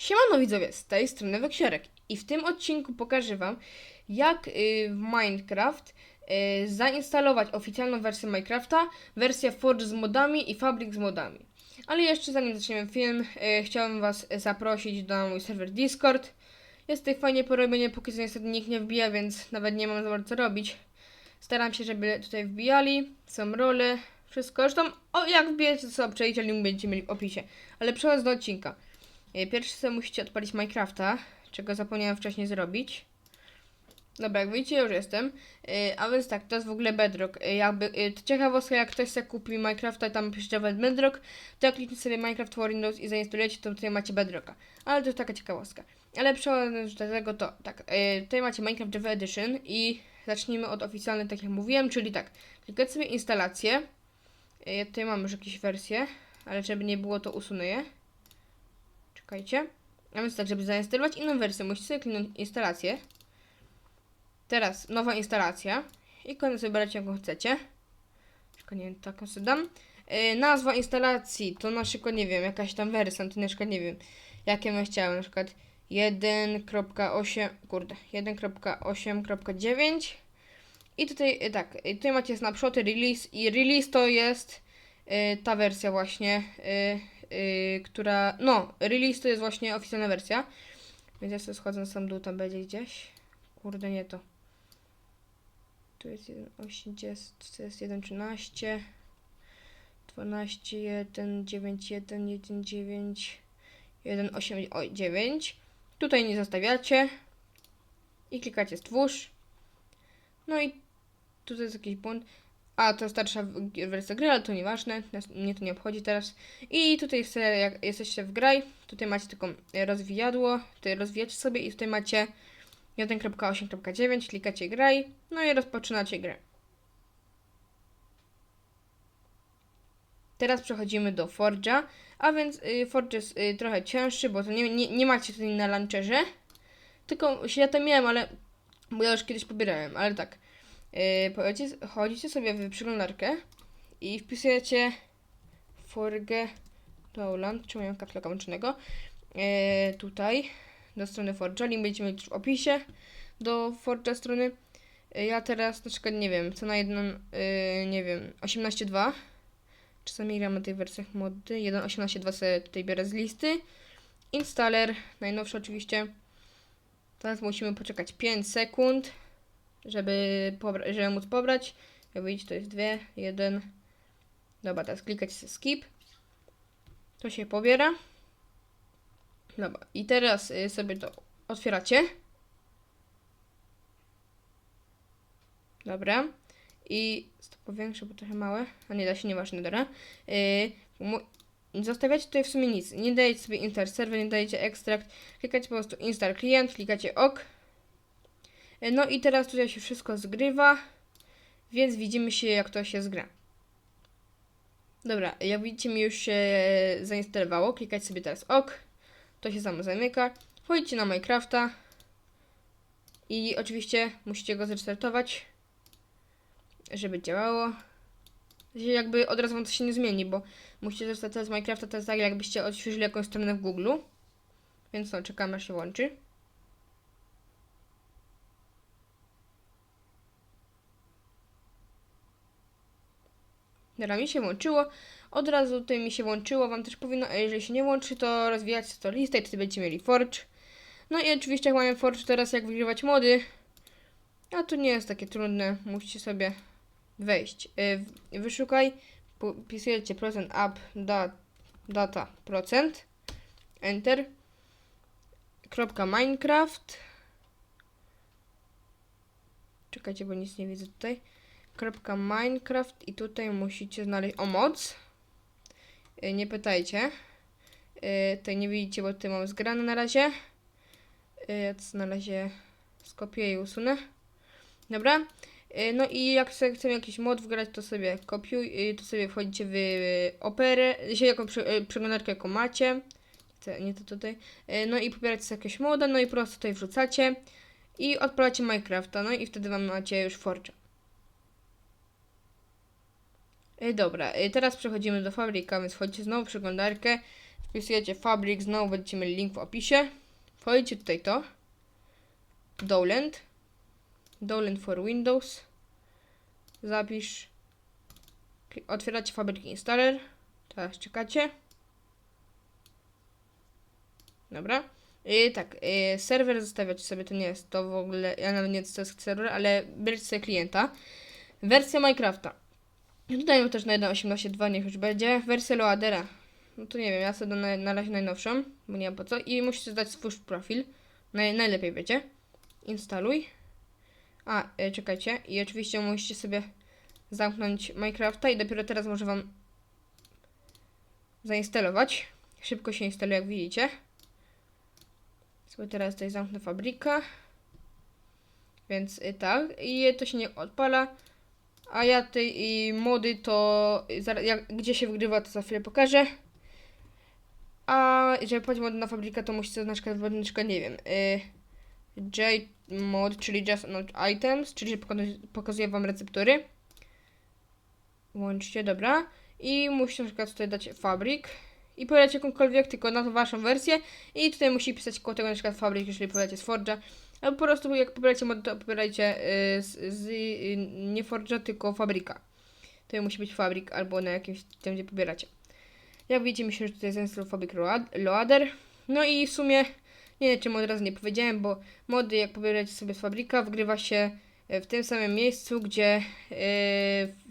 Siemano widzowie, z tej strony Weksiorek i w tym odcinku pokażę wam jak y, w Minecraft y, zainstalować oficjalną wersję Minecrafta, wersję Forge z modami i Fabric z modami. Ale jeszcze zanim zaczniemy film, y, chciałbym was zaprosić na mój serwer Discord. Jest tutaj fajnie porobienie, póki co niestety nikt nie wbija, więc nawet nie mam za bardzo co robić. Staram się, żeby tutaj wbijali, są role, wszystko. Zresztą, o, jak wbijecie, to sobie przejdzie, link będziecie mieli w opisie. Ale przechodząc do odcinka. E, Pierwszy co musicie odpalić Minecrafta, czego zapomniałem wcześniej zrobić. Dobra, jak widzicie, już jestem. E, A więc tak, to jest w ogóle Bedrock. E, Jakby, to ciekawostka, jak ktoś sobie kupi Minecrafta i tam pisze Java Bedrock, to jak klikniecie sobie Minecraft for Windows i zainstalujecie, to tutaj macie Bedrocka. Ale to jest taka ciekawostka. Ale przechodząc do tego, to tak, tutaj macie Minecraft Java Edition i zacznijmy od oficjalnej, tak jak mówiłem, czyli tak, klikać sobie instalację. E, Tutaj mam już jakieś wersje, ale żeby nie było, to usunę je. Czekajcie. A więc tak, żeby zainstalować inną wersję, musicie kliknąć instalację. Teraz nowa instalacja. Ikonę sobie wybrać jaką chcecie. Tylko nie wiem, taką sobie dam. Yy, nazwa instalacji to na przykład, nie wiem, jakaś tam wersja, to na przykład, nie wiem, jakie bym chciał, na przykład 1.8, kurde, 1.8.9 i tutaj, yy, tak, yy, tutaj macie snapshoty, release i release to jest yy, ta wersja właśnie, yy, yy, która, no, release to jest właśnie oficjalna wersja, więc ja sobie schodzę sam dół, tam będzie gdzieś, kurde, nie to. Tu jest 1.80, to jest 1.13, 12, 1, 9, 1, 1, 9, 1, 8, oj, 9. Tutaj nie zostawiacie i klikacie stwórz. No i tutaj jest jakiś błąd. A, to starsza wersja gry, ale to nieważne, mnie to nie obchodzi teraz. I tutaj sobie, jak jesteście w graj, tutaj macie taką e, rozwijadło, tutaj rozwijacie sobie i tutaj macie 1.8.9, klikacie graj, no i rozpoczynacie grę. Teraz przechodzimy do Forge'a, a więc y, Forge jest y, trochę cięższy, bo to nie, nie, nie macie tutaj na launcherze, tylko ja to miałem, ale bo ja już kiedyś pobierałem, ale tak. Yy, chodzicie sobie w przeglądarkę i wpisujecie Forge Rowland, czy mają kapslaka włączonego, yy, tutaj do strony Forge'a, link też w opisie do Forge'a strony. Yy, ja teraz na przykład nie wiem, co na jedną, yy, nie wiem, 18.2, czasami gram na tych wersjach mody, 1.18.2 sobie tutaj biorę z listy, installer, najnowszy oczywiście, teraz musimy poczekać 5 sekund, żeby, pobra- żeby móc pobrać. Jak widzicie, to jest 2, 1. Dobra, teraz klikać skip. To się pobiera. Dobra, i teraz y, sobie to otwieracie. Dobra. I to powiększę, bo trochę małe. A nie da się, nieważne, dobra. Yy, zostawiacie tutaj w sumie nic. Nie dajecie sobie install server, nie dajecie extract. Klikacie po prostu install client, klikacie OK. No i teraz tutaj się wszystko zgrywa, więc widzimy się jak to się zgra. Dobra, jak widzicie mi już się zainstalowało, klikać sobie teraz OK, to się samo zamyka. Wchodzicie na Minecrafta i oczywiście musicie go zrestartować, żeby działało. Jakby od razu wam to się nie zmieni, bo musicie zrestartować Minecrafta, to jest tak jakbyście odświeżyli jakąś stronę w Google. Więc no, czekamy aż się włączy. Dobra, mi się włączyło. Od razu tutaj mi się włączyło. Wam też powinno, a jeżeli się nie włączy, to rozwijacie to listę i wtedy będziecie mieli Forge. No i oczywiście jak mamy Forge teraz jak wygrywać mody. A to nie jest takie trudne. Musicie sobie wejść. Yy, wyszukaj. Wpisujecie procent up da, data procent. Enter. Kropka Minecraft. Czekajcie, bo nic nie widzę tutaj kropka Minecraft i tutaj musicie znaleźć o moc. Y, Nie pytajcie. Y, Tutaj nie widzicie, bo tutaj mam zgrane na razie. Y, Ja to na razie skopiuję i usunę. Dobra. No i jak sobie chcemy jakiś mod wgrać, to sobie kopiuj, to sobie wchodzicie w operę, się jaką przeglądarkę jaką macie. Nie to tutaj. No i pobieracie sobie jakieś moda, no i po prostu tutaj wrzucacie i odpalacie Minecrafta, no i wtedy wam macie już Forge. E, Dobra, e, teraz przechodzimy do fabryka, więc wchodzicie znowu w przeglądarkę, Wpisujecie Fabric, znowu będziecie mieli link w opisie. Wchodzicie tutaj to. Dowland. Dowland for Windows. Zapisz. Otwieracie Fabric Installer. Teraz czekacie. Dobra. I tak, serwer zostawiacie sobie, to nie jest to w ogóle, ja nawet nie wiem to jest serwer, ale bierzecie sobie klienta. Wersja Minecrafta. Tutaj mam też na 1.18.2, niech już będzie. Wersja Loadera. No to nie wiem, ja sobie na, razie najnowszą, bo nie wiem po co. I musicie zdać swój profil. Naj, najlepiej wiecie. Instaluj. A, y, czekajcie. I oczywiście musicie sobie zamknąć Minecrafta i dopiero teraz może wam zainstalować. Szybko się instaluje, jak widzicie. Sobie teraz tutaj zamknę fabrykę. Więc y, tak. I to się nie odpala. A ja tej i mody to zaraz, jak, gdzie się wygrywa to za chwilę pokażę. A żeby płacić mody na fabrykę to wybierać, na przykład nie wiem. Y, J mod, czyli just not items, czyli pokazuje, wam receptury. Łączcie, dobra. I musicie na przykład tutaj dać fabryk. I powiadacie jakąkolwiek, tylko na waszą wersję. I tutaj musi pisać koło tego na przykład fabryk, jeżeli powiadacie z Forge'a. Albo po prostu jak pobieracie mod, to pobierajcie y, z, z y, nie Forge'a, tylko fabryka. To musi być fabryk albo na jakimś tym, gdzie pobieracie. Jak widzicie, myślę, że tutaj zainstalował Fabric Load- Loader. No i w sumie, nie wiem czemu od razu nie powiedziałem, bo mody jak pobieracie sobie z fabryka, wgrywa się e, w tym samym miejscu, gdzie yy,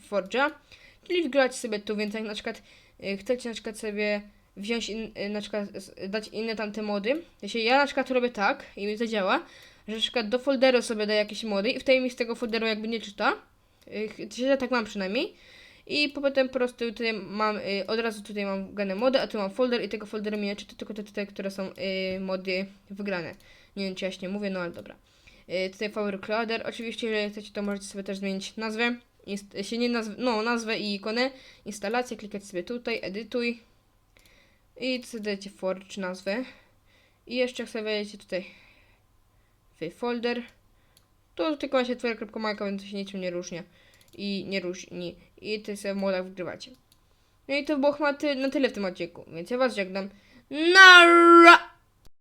Forge'a. Czyli wgrywacie sobie tu, więc jak na przykład y, chcecie na przykład sobie wziąć, in, y, na przykład dać inne tamte mody. Jeśli ja na przykład robię tak i mi to działa, że przykład do folderu sobie daję jakieś mody i w tej mi z tego folderu jakby nie czyta. Ja tak mam przynajmniej. I potem po prostu tutaj mam, y, od razu tutaj mam wgrane mody, a tu mam folder i tego folderu mi nie czyta, tylko te tutaj, które są y, mody wygrane. Nie wiem czy jaśnie mówię, no ale dobra. Y, tutaj Power Cloader, oczywiście jeżeli chcecie to możecie sobie też zmienić nazwę. Się nie nazw, no nazwę i ikonę, instalację, klikać sobie tutaj, edytuj i sobie dajecie forge nazwę i jeszcze jak sobie wejdziecie tutaj folder, to tylko się twoja.majka, więc to się niczym nie różnia i nie różni i ty sobie w modach wgrywacie. No i to było chyba ty, na tyle w tym odcinku, więc ja was żegnam. Nara!